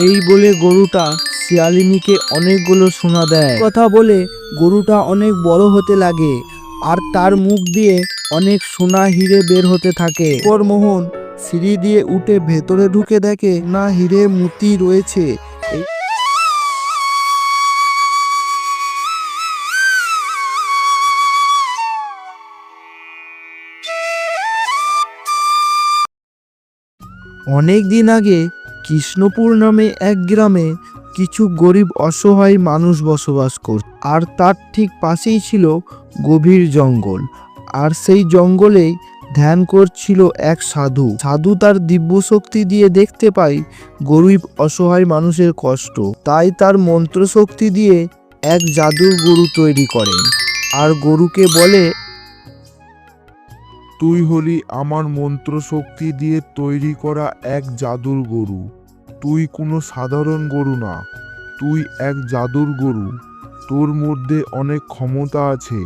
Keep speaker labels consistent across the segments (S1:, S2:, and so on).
S1: এই বলে গরুটা শিয়ালিনীকে অনেকগুলো সোনা দেয়। কথা বলে গরুটা অনেক বড় হতে লাগে আর তার মুখ দিয়ে অনেক সোনা হিরে বের হতে থাকে। মোহন সিঁড়ি দিয়ে উঠে ভেতরে ঢুকে দেখে না হিরে মুতি রয়েছে। অনেক দিন আগে কৃষ্ণপুর নামে এক গ্রামে কিছু গরিব অসহায় মানুষ বসবাস করত। আর তার ঠিক পাশেই ছিল গভীর জঙ্গল। আর সেই জঙ্গলেই ধ্যান করছিল এক সাধু। সাধু তার দিব্য শক্তি দিয়ে দেখতে পায় গরিব অসহায় মানুষের কষ্ট। তাই তার মন্ত্র শক্তি দিয়ে এক জাদুর গরু তৈরি করেন। আর গরুকে বলে
S2: তুই হলি আমার মন্ত্র শক্তি দিয়ে তৈরি করা এক জাদুর গরু। তুই কোনো সাধারণ গরু না, তুই এক জাদুর গরু। তোর মধ্যে অনেক ক্ষমতা আছে।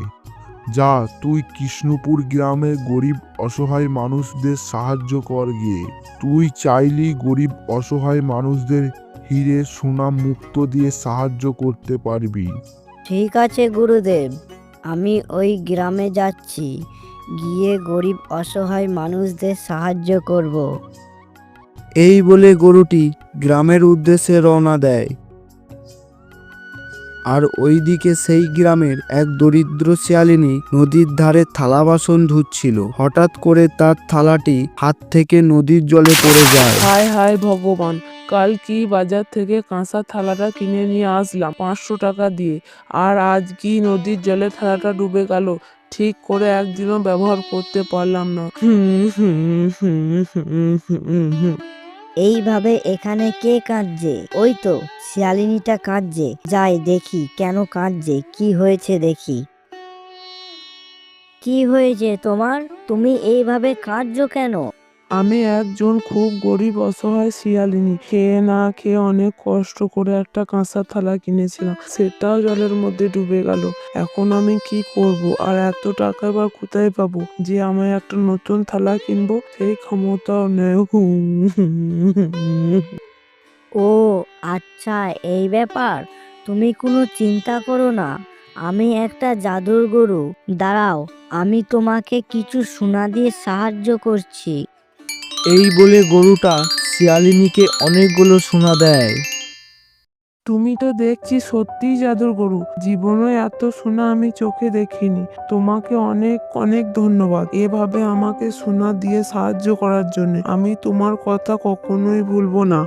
S2: যা তুই কৃষ্ণপুর গ্রামে গরিব অসহায় মানুষদের সাহায্য কর গিয়ে। তুই চাইলি গরিব অসহায় মানুষদের হিরে সোনা মুক্ত দিয়ে সাহায্য করতে পারবি।
S3: ঠিক আছে গুরুদেব, আমি ওই গ্রামে যাচ্ছি। গিয়ে গরিব অসহায় মানুষদের সাহায্য করব।
S1: এই বলে গরুটি গ্রামের উদ্দেশ্যে রওনা দেয়। আর ওইদিকে সেই গ্রামের এক দরিদ্র শিয়ালিনী নদীর ধারে থালা বাসন ধুচ্ছিল। হঠাৎ করে তার থালাটি হাত থেকে নদীর জলে পড়ে যায়।
S4: হায় হায় ভগবান কাল কি বাজার থেকে কাঁসা থালাটা কিনে নিয়ে আসলাম পাঁচশো টাকা দিয়ে। আর আজ কি নদীর জলে থালাটা ডুবে গেল? ঠিক করে একদিনও ব্যবহার করতে পারলাম না।
S3: এইভাবে এখানে কে কাঁদছে? ওই তো, শিয়ালিনীটা কাঁদছে। যাই দেখি, কেন কাঁদছে? কি হয়েছে দেখি। কি হয়েছে তোমার? তুমি এইভাবে কাঁদছো কেন?
S4: আমি একজন খুব গরিব, অসহায় শিয়ালিনী। খেয়ে না খেয়ে অনেক কষ্ট করে একটা কাঁসা থালা কিনেছিলাম। সেটাও জলের মধ্যে ডুবে গেল। এখন আমি কি করব? আর এত টাকা এবার কোথায় পাবো? যে আমি একটা নতুন থালা কিনবো, সেই ক্ষমতাও নেই।
S3: ও আচ্ছা এই ব্যাপার। তুমি কোনো চিন্তা করো না। আমি একটা জাদুর গরু। দাঁড়াও, আমি তোমাকে কিছু সোনা দিয়ে সাহায্য করছি।
S1: এই বলে গরুটা শিয়ালিনীকে অনেকগুলো সোনা দেয়।
S4: তুমি তো দেখছি সত্যিই জাদুর গরু। জীবনে এত সোনা আমি চোখে দেখিনি। তোমাকে অনেক অনেক ধন্যবাদ এভাবে আমাকে সোনা দিয়ে সাহায্য করার জন্য। আমি তোমার কথা কখনোই ভুলবো না।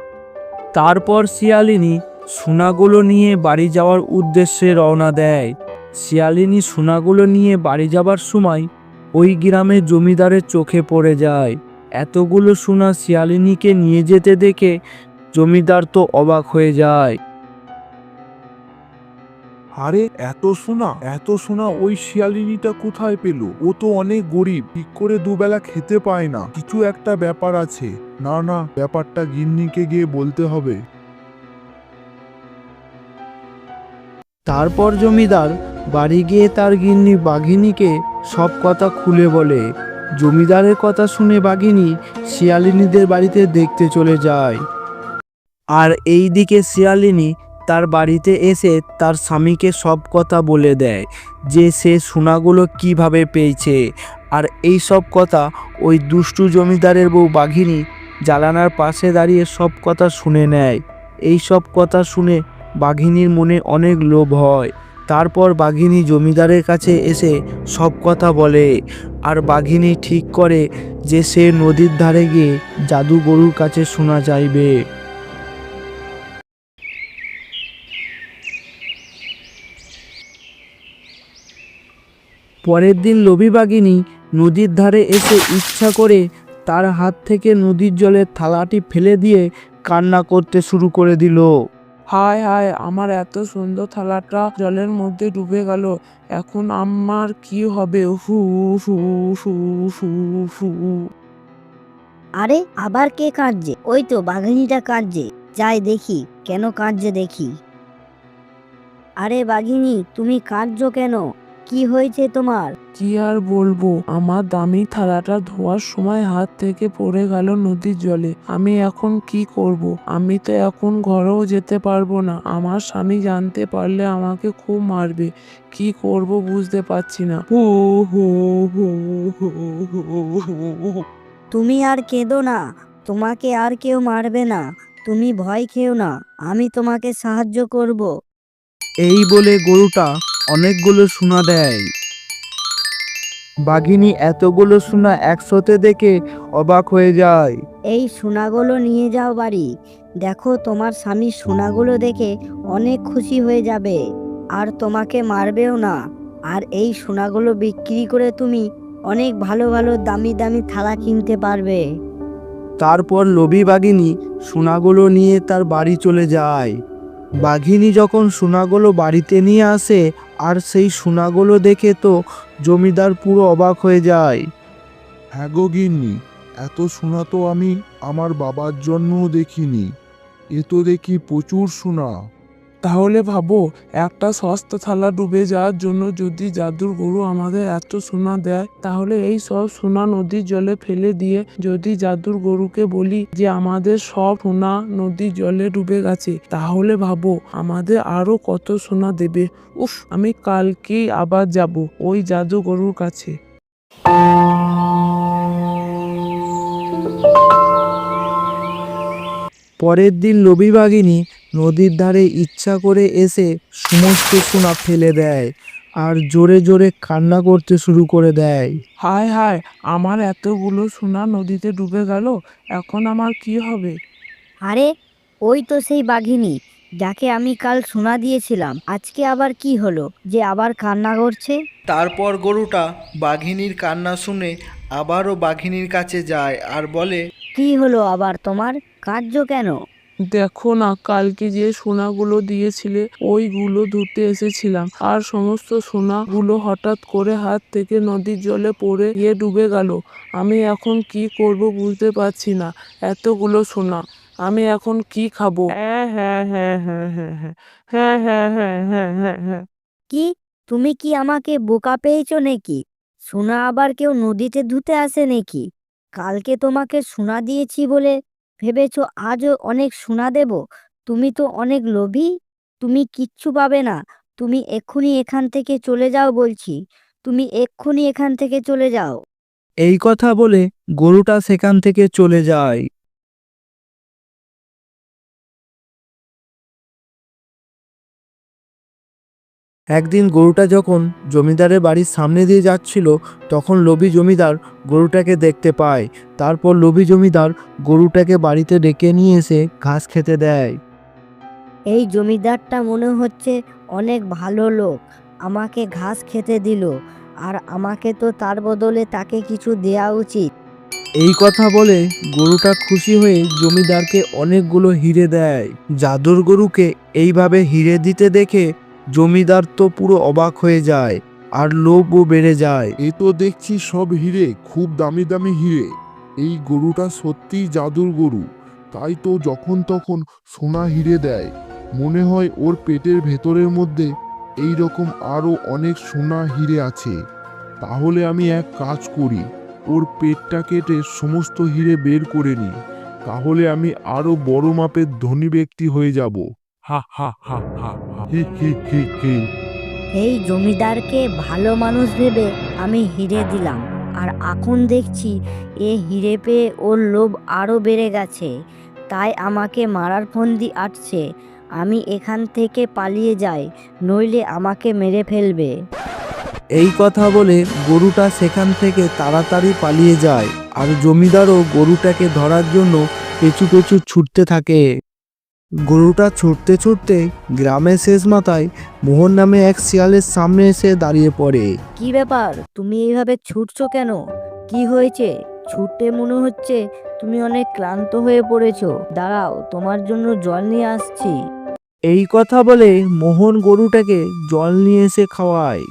S1: তারপর শিয়ালিনী সোনাগুলো নিয়ে বাড়ি যাওয়ার উদ্দেশ্যে রওনা দেয়। শিয়ালিনী সোনাগুলো নিয়ে বাড়ি যাবার সময় ওই গ্রামের জমিদারের চোখে পড়ে যায়। এতগুলো সোনা শিয়ালিনীকে নিয়ে যেতে দেখে জমিদার তো অবাক হয়ে যায়।
S2: আরে এত সোনা এত সোনা ওই শিয়ালিনীটা কোথায় পেল? ও তো অনেক গরিব ঠিক করে দুবেলা খেতে পায় না। কিছু একটা ব্যাপার আছে। না না ব্যাপারটা গিন্নিকে গিয়ে বলতে হবে।
S1: তারপর জমিদার বাড়ি গিয়ে তার গিন্নি বাঘিনীকে সব কথা খুলে বলে। জমিদারের কথা শুনে বাঘিনী শিয়ালিনীদের বাড়িতে দেখতে চলে যায়। আর এই দিকে শিয়ালিনী তার বাড়িতে এসে তার স্বামীকে সব কথা বলে দেয়, যে সে সোনাগুলো কীভাবে পেয়েছে। আর এই সব কথা ওই দুষ্টু জমিদারের বউ বাঘিনী জালানার পাশে দাঁড়িয়ে সব কথা শুনে নেয়। এই সব কথা শুনে বাঘিনীর মনে অনেক লোভ হয়। তারপর বাঘিনী জমিদারের কাছে এসে সব কথা বলে। আর বাঘিনী ঠিক করে যে সে নদীর ধারে গিয়ে জাদু গরুর কাছে শোনা চাইবে পরের দিন লোভী বাঘিনী নদীর ধারে এসে ইচ্ছা করে তার হাত থেকে নদীর জলের থালাটি ফেলে দিয়ে কান্না করতে শুরু করে দিল।
S4: হায় হায়, আমার এত সুন্দর থালাটা জলের মধ্যে ডুবে গেল। এখন আমার কি হবে? হু হু হু হু হু।
S3: আরে, আবার কে কাঁদছে? ওই তো বাঘিনীটা কাঁদছে। যাই দেখি, কেন কাঁদছে দেখি। আরে বাঘিনী, তুমি কাঁদছো কেন? কি হয়েছে তোমার?
S4: কি আর বলব আমার দামি থালাটা ধোয়ার সময় হাত থেকে পড়ে গেল নদীর জলে। আমি এখন কি করব? আমি তো এখন ঘরেও যেতে পারব না। আমার স্বামী জানতে পারলে আমাকে খুব মারবে। কি করব বুঝতে পারছি না। হো হো হো হো হো হো।
S3: তুমি আর কেঁদো না। তোমাকে আর কেউ মারবে না। তুমি ভয় খেও না। আমি তোমাকে সাহায্য করব।
S1: এই বলে গরুটা অনেকগুলো সোনা দেয়। বাঘিনী এতগুলো সোনা একসাথে দেখে অবাক হয়ে যায়।
S3: এই সোনাগুলো নিয়ে যাও বাড়ি। দেখো তোমার স্বামী সোনাগুলো দেখে অনেক খুশি হয়ে যাবে। আর তোমাকে মারবেও না। আর এই সোনাগুলো বিক্রি করে তুমি অনেক ভালো ভালো দামি দামি থালা কিনতে পারবে।
S1: তারপর লোভী বাঘিনী সোনাগুলো নিয়ে তার বাড়ি চলে যায়। বাঘিনী যখন সোনাগুলো বাড়িতে নিয়ে আসে, আর সেই সোনাগুলো দেখে তো জমিদার পুরো অবাক হয়ে যায়।
S2: হ্যাঁ গো গিন্নি, এত সোনা তো আমি আমার বাবার জন্যও দেখিনি। এ তো দেখি প্রচুর সোনা।
S4: তাহলে ভাবো, একটা সস্তা থালা ডুবে যাওয়ার জন্য যদি জাদুর গরু আমাদের এত সোনা দেয়, তাহলে এই সব সোনা নদীর জলে ফেলে দিয়ে যদি জাদুর গরুকে বলি যে আমাদের সব সোনা নদীর জলে ডুবে গেছে, তাহলে ভাবো আমাদের আরও কত সোনা দেবে। উফ, আমি কালকেই আবার যাব ওই জাদু গরুর কাছে।
S1: পরের দিন লোভী বাঘিনী নদীর ধারে ইচ্ছা করে এসে সমস্ত সোনা ফেলে দেয় আর জোরে জোরে কান্না করতে শুরু করে দেয়।
S4: হায় হায় আমার এতগুলো সোনা নদীতে ডুবে গেল এখন আমার কি হবে?
S3: আরে ওই তো সেই বাঘিনী যাকে আমি কাল সোনা দিয়েছিলাম আজকে আবার কি হলো? যে আবার কান্না করছে?
S1: তারপর গরুটা বাঘিনীর কান্না শুনে আবারও বাঘিনীর কাছে যায় আর বলে
S3: কি হলো আবার তোমার? কার্য কেন?
S4: দেখো না কালকে যে সোনাগুলো দিয়েছিলে ওইগুলো ধুতে এসেছিলাম আর সমস্ত সোনাগুলো হঠাৎ করে হাত থেকে নদীর জলে পড়ে গিয়ে ডুবে গেল আমি এখন কি করব বুঝতে পারছি না এতগুলো সোনা আমি এখন কি খাব হ্যাঁ হ্যাঁ হ্যাঁ হ্যাঁ হ্যাঁ হ্যাঁ হ্যাঁ হ্যাঁ হ্যাঁ হ্যাঁ হ্যাঁ
S3: কি তুমি কি আমাকে বোকা পেয়েছ নাকি সোনা আবার কেউ নদীতে ধুতে আসে নাকি কালকে তোমাকে সোনা দিয়েছি বলে ভেবেছো আজও অনেক শোনা দেব? তুমি তো অনেক লোভী। তুমি কিচ্ছু পাবে না। তুমি এক্ষুনি এখান থেকে চলে যাও বলছি। তুমি এক্ষুনি এখান থেকে চলে যাও।
S1: এই কথা বলে গরুটা সেখান থেকে চলে যায়। একদিন গরুটা যখন জমিদারের বাড়ির সামনে দিয়ে যাচ্ছিল তখন লোভী জমিদার গরুটাকে দেখতে পায়। তারপর লোভী জমিদার গরুটাকে বাড়িতে ডেকে নিয়ে এসে ঘাস খেতে দেয়।
S3: এই জমিদারটা মনে হচ্ছে অনেক ভালো লোক আমাকে ঘাস খেতে দিল আর আমাকে তো তার বদলে তাকে কিছু দেওয়া উচিত।
S1: এই কথা বলে গরুটা খুশি হয়ে জমিদারকে অনেকগুলো হিরে দেয়। জাদুর গরুকে এইভাবে হিরে দিতে দেখে জমিদার তো পুরো অবাক হয়ে যায়, আর লোভও বেড়ে যায়।
S2: এ তো দেখছি সব হিরে, খুব দামি দামি হিরে। এই গরুটা সত্যিই জাদুর গরু। তাই তো যখন তখন সোনা হিরে দেয়। মনে হয় ওর পেটের ভেতরের মধ্যে এই রকম আরও অনেক সোনা হিরে আছে। তাহলে আমি এক কাজ করি, ওর পেটটা কেটে সমস্ত হিরে বের করে নিই। তাহলে আমি আরও বড় মাপের ধনী ব্যক্তি হয়ে যাব। হা হা হা হা হা। হি হি হি হি
S3: এই জমিদারকে ভালো মানুষ ভেবে আমি হিরে দিলাম। আর এখন দেখছি এ হিরে পেয়ে ওর লোভ আরও বেড়ে গেছে। তাই আমাকে মারার ফন্দি আটছে। আমি এখান থেকে পালিয়ে যাই নইলে আমাকে মেরে ফেলবে।
S1: এই কথা বলে গরুটা সেখান থেকে তাড়াতাড়ি পালিয়ে যায়। আর জমিদারও গরুটাকে ধরার জন্য পেছু পেছু ছুটতে থাকে। গরুটা ছুটতে ছুটতে গ্রামের শেষ মাথায় মোহন নামে এক শিয়ালের সামনে এসে দাঁড়িয়ে পড়ে।
S3: কি ব্যাপার? তুমি এইভাবে ছুটছো কেন? কি হয়েছে? ছুটতে মনে হচ্ছে তুমি অনেক ক্লান্ত হয়ে পড়েছো। দাঁড়াও তোমার জন্য জল নিয়ে আসছি।
S1: এই কথা বলে মোহন গরুটাকে জল নিয়ে এসে খাওয়ায়।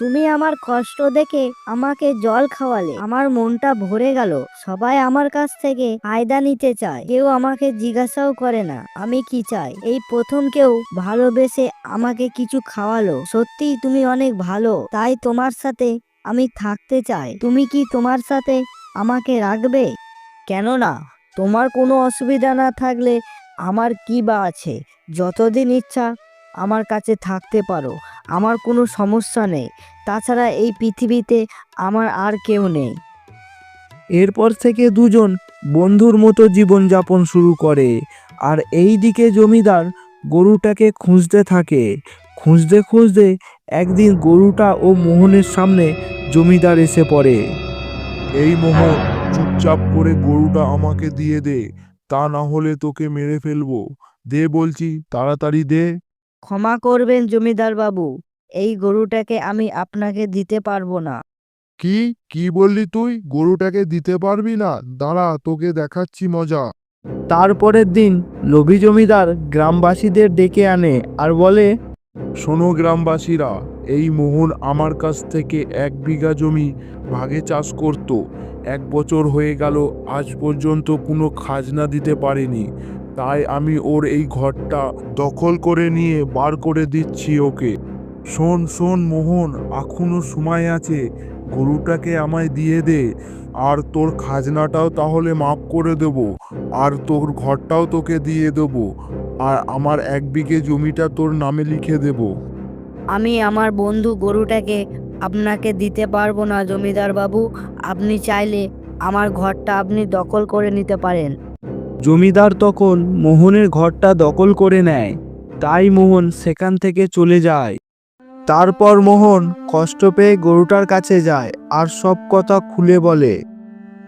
S3: তুমি আমার কষ্ট দেখে আমাকে জল খাওয়ালে। আমার মনটা ভরে গেল। সবাই আমার কাছ থেকে ফায়দা নিতে চায়। কেউ আমাকে জিজ্ঞাসাও করে না, আমি কি চাই? এই প্রথম কেউ ভালোবেসে আমাকে কিছু খাওয়ালো। সত্যিই তুমি অনেক ভালো। তাই তোমার সাথে আমি থাকতে চাই। তুমি কি তোমার সাথে আমাকে রাখবে? কেন না তোমার কোনো অসুবিধা না থাকলে আমার কি বা আছে? যতদিন ইচ্ছা আমার কাছে থাকতে পারো আমার কোনো সমস্যা নেই। তাছাড়া এই পৃথিবীতে আমার আর কেউ নেই।
S1: এরপর থেকে দুজন বন্ধুর মতো জীবনযাপন শুরু করে আর এই দিকে জমিদার গরুটাকে খুঁজতে থাকে। খুঁজতে খুঁজতে একদিন গরুটা ও মোহনের সামনে জমিদার এসে পড়ে।
S2: এই মোহন চুপচাপ করে গরুটা আমাকে দিয়ে দে তা না হলে তোকে মেরে ফেলব। দে বলছি তাড়াতাড়ি দে।
S3: ক্ষমা করবেন জমিদার বাবু এই গরুটাকে আমি আপনাকে দিতে পারব না।
S2: কি? কি বললি তুই? গরুটাকে দিতে পারবি না? দাঁড়া তোকে দেখাচ্ছি মজা।
S1: তারপরের দিন লোভী জমিদার গ্রামবাসীদের ডেকে আনে আর বলে
S2: শোনো গ্রামবাসীরা এই মোহন আমার কাছ থেকে এক বিঘা জমি ভাগে চাষ করত। এক বছর হয়ে গেল আজ পর্যন্ত কোনো খাজনা দিতে পারেনি। তাই আমি ওর এই ঘরটা দখল করে নিয়ে বার করে দিচ্ছি ওকে। শোন শোন মোহন, এখনও সময় আছে। গরুটাকে আমায় দিয়ে দে। আর তোর খাজনাটাও তাহলে মাফ করে দেব। আর তোর ঘরটাও তোকে দিয়ে দেবো। আর আমার এক বিঘে জমিটা তোর নামে লিখে দেব।
S3: আমি আমার বন্ধু গরুটাকে আপনাকে দিতে পারব না, জমিদার বাবু। আপনি চাইলে আমার ঘরটা আপনি দখল করে নিতে পারেন।
S1: জমিদার তখন মোহনের ঘরটা দখল করে নেয়। তাই মোহন সেখান থেকে চলে যায়। তারপর মোহন কষ্ট পেয়ে গরুটার কাছে যায় আর সব কথা খুলে বলে।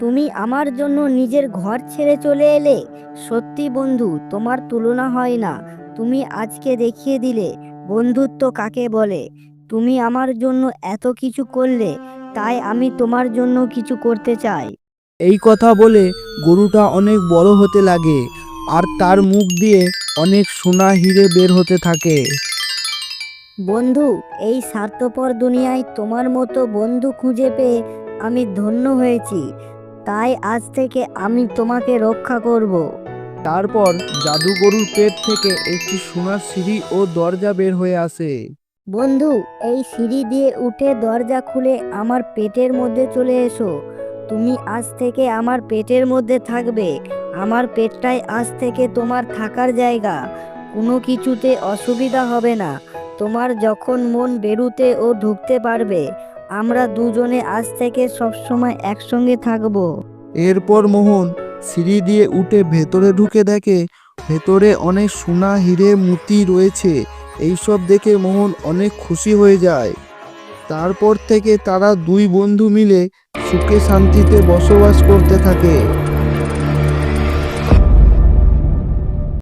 S3: তুমি আমার জন্য নিজের ঘর ছেড়ে চলে এলে? সত্যি বন্ধু, তোমার তুলনা হয় না। তুমি আজকে দেখিয়ে দিলে, বন্ধুত্ব কাকে বলে? তুমি আমার জন্য এত কিছু করলে, তাই আমি তোমার জন্য কিছু করতে চাই।
S1: এই কথা বলে গরুটা অনেক বড় হতে লাগে আর তার মুখ দিয়ে অনেক সোনা হিরে বের হতে থাকে।
S3: বন্ধু এই স্বার্থপর দুনিয়ায় তোমার মতো বন্ধু খুঁজে পেয়ে আমি ধন্য হয়েছি। তাই আজ থেকে আমি তোমাকে রক্ষা করব।
S1: তারপর জাদুগরুর পেট থেকে একটি সোনার সিঁড়ি ও দরজা বের হয়ে আসে।
S3: বন্ধু এই সিঁড়ি দিয়ে উঠে দরজা খুলে আমার পেটের মধ্যে চলে এসো। তুমি আজ থেকে আমার পেটের মধ্যে থাকবে। আমার পেটটাই আজ থেকে তোমার থাকার জায়গা। কোনো কিছুতে অসুবিধা হবে না। তোমার যখন মন বেরুতে ও ঢুকতে পারবে, আমরা দুজনে আজ থেকে সবসময় একসঙ্গে থাকব।
S1: এরপর মোহন সিঁড়ি দিয়ে উঠে ভেতরে ঢুকে দেখে ভেতরে অনেক সোনা, হিরে, মুতি রয়েছে। এইসব দেখে মোহন অনেক খুশি হয়ে যায়। তারপর থেকে তারা দুই বন্ধু মিলে সুখে শান্তিতে বসবাস করতে থাকে।